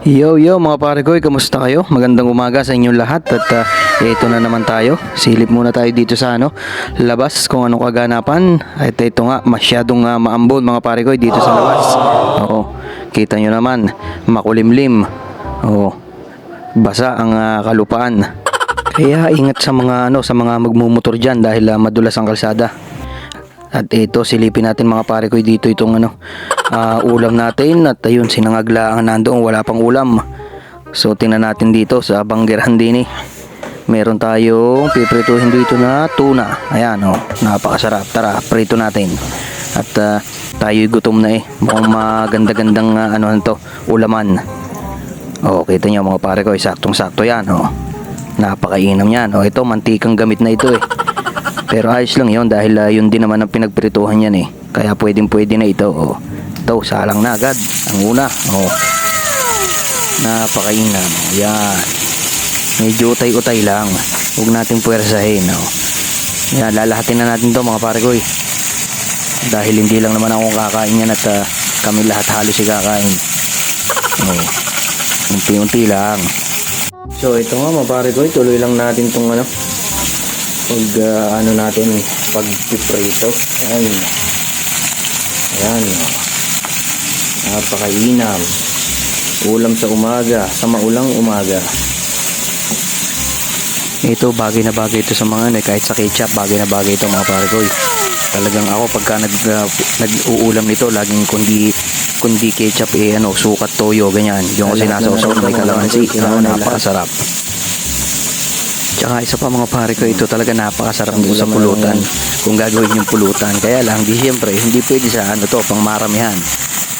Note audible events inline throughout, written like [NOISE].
Yo yo mga pare ko, kamusta kayo? Magandang umaga sa inyong lahat at uh, ito na naman tayo. Silip muna tayo dito sa ano, labas kung anong kaganapan. At ito nga, masyadong uh, maambon mga pare ko dito sa labas. Oo, kita nyo naman, makulimlim. Oo, basa ang uh, kalupaan. Kaya ingat sa mga ano, sa mga magmumotor diyan dahil uh, madulas ang kalsada. At ito, silipin natin mga pare ko dito itong ano, ah, ulam natin. At ayun, sinangagla ang nandoon, wala pang ulam. So, tingnan natin dito sa banggerahan din eh. Meron tayong piprituhin dito na tuna. Ayan, oh, napakasarap. Tara, prito natin. At ah, tayo'y gutom na eh. Mukhang maganda-gandang ah, ano to, ulaman. Oh, kita niyo mga pare ko, eh, saktong-sakto yan, oh. Napakainam yan. Oh, ito, mantikang gamit na ito eh. Pero ayos lang yon dahil ah, yun din naman ang pinagprituhan yan eh. Kaya pwedeng pwede na ito. Oh. Ito, salang na agad. Ang una. Oh. Napakainam. Oh, yan. Medyo utay-utay lang. Huwag natin puwersahin. Oh. Yan, lalahatin na natin to mga pare eh. Dahil hindi lang naman ako kakain yan at ah, kami lahat halos si kakain. Oh. Unti-unti lang. So ito nga mga pare ko, tuloy lang natin tong ano, pag ah, ano natin pag piprito ayan ayan oh. Napakainam ulam sa umaga sa maulang umaga ito bagay na bagay ito sa mga ano, eh, kahit sa ketchup bagay na bagay ito mga pare ko eh. talagang ako pagka nag, ah, nag-uulam nito laging kundi kundi ketchup eh ano sukat toyo ganyan yung kasi nasa usaw may kalamansi ano, napakasarap Tsaka isa pa mga pare ko, ito talaga napakasarap dito sa pulutan. Kung gagawin yung pulutan. Kaya lang, di siyempre, hindi pwede sa ano to, pang maramihan.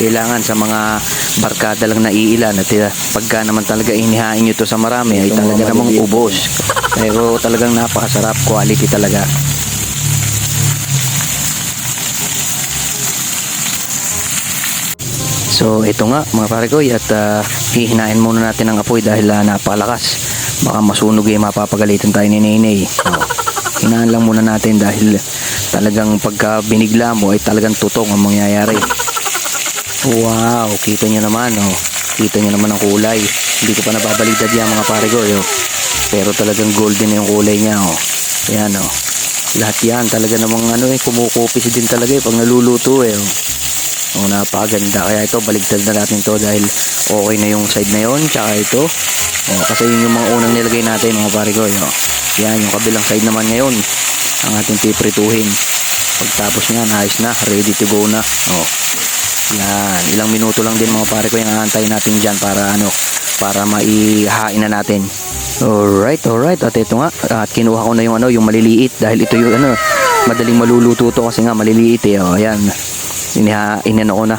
Kailangan sa mga barkada lang na iilan at uh, pagka naman talaga inihain nyo to sa marami ay talaga namang ubos. Pero talagang napakasarap, quality talaga. So ito nga mga pare ko at uh, hihinain muna natin ang apoy dahil uh, napakalakas. Baka masunog eh mapapagalitan tayo ni Nenay. Oh, hinaan lang muna natin dahil talagang pagka binigla mo ay talagang tutong ang mangyayari. Wow, kita nyo naman oh. Kita nyo naman ang kulay. Hindi ko pa nababalidad yan mga pare ko. Yo. Pero talagang golden yung kulay niya oh. Ayan oh. Lahat yan talaga namang ano eh kumukupis din talaga eh pag naluluto eh. Oh. Oh, napakaganda. Kaya ito, baligtad na natin to dahil okay na yung side na yon Tsaka ito. Oh, kasi yun yung mga unang nilagay natin mga pare ko. Yo. Yan, yung kabilang side naman ngayon. Ang ating piprituhin. Pagtapos niya, nice na. Ready to go na. Oh. Yan. Ilang minuto lang din mga pare ko yung aantayin natin dyan para ano, para maihain na natin. Alright, alright. At ito nga, at kinuha ko na yung ano, yung maliliit dahil ito yung ano, madaling maluluto to kasi nga maliliit eh. Oh, ayan. Iniha, inano ko na.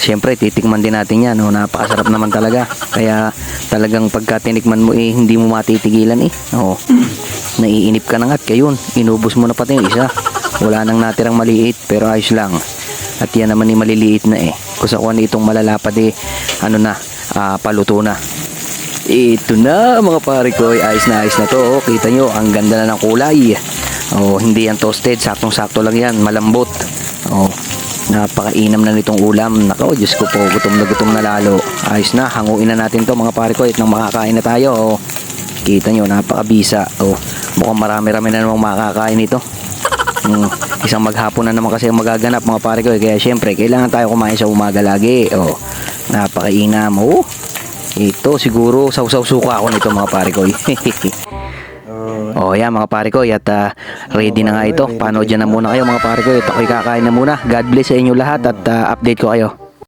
Siyempre, titikman din natin yan. No? Napakasarap naman talaga. Kaya talagang pagka tinikman mo eh, hindi mo matitigilan eh. Oo. Naiinip ka na nga at kayun. Inubos mo na pati yung isa. Wala nang natirang maliit pero ayos lang. At yan naman ni maliliit na eh. Kung sa kuwan itong malalapad eh, ano na, ah, paluto na. Ito na mga pare ko, ay ayos na ayos na to. Oh, kita nyo, ang ganda na ng kulay. Oh, hindi yan toasted, saktong-sakto lang yan, malambot. Oh, napakainam na nitong ulam. Nako, Diyos ko po, gutom na gutom na lalo. Ayos na, hanguin na natin to mga pare ko. At nang makakain na tayo, oh. Kita nyo, napakabisa. Oh, mukhang marami-rami na namang makakain ito. Mm, isang maghapon na naman kasi ang magaganap mga pare ko. eh. Kaya syempre, kailangan tayo kumain sa umaga lagi. Oh, napakainam. Oh, ito siguro sausaw suka ako nito mga pare ko. [LAUGHS] Oh, yan mga pare ko. At ah, ready na nga ito. Paano dyan na muna kayo mga pare ko. Ito ako'y kakain na muna. God bless sa inyo lahat at ah, update ko kayo.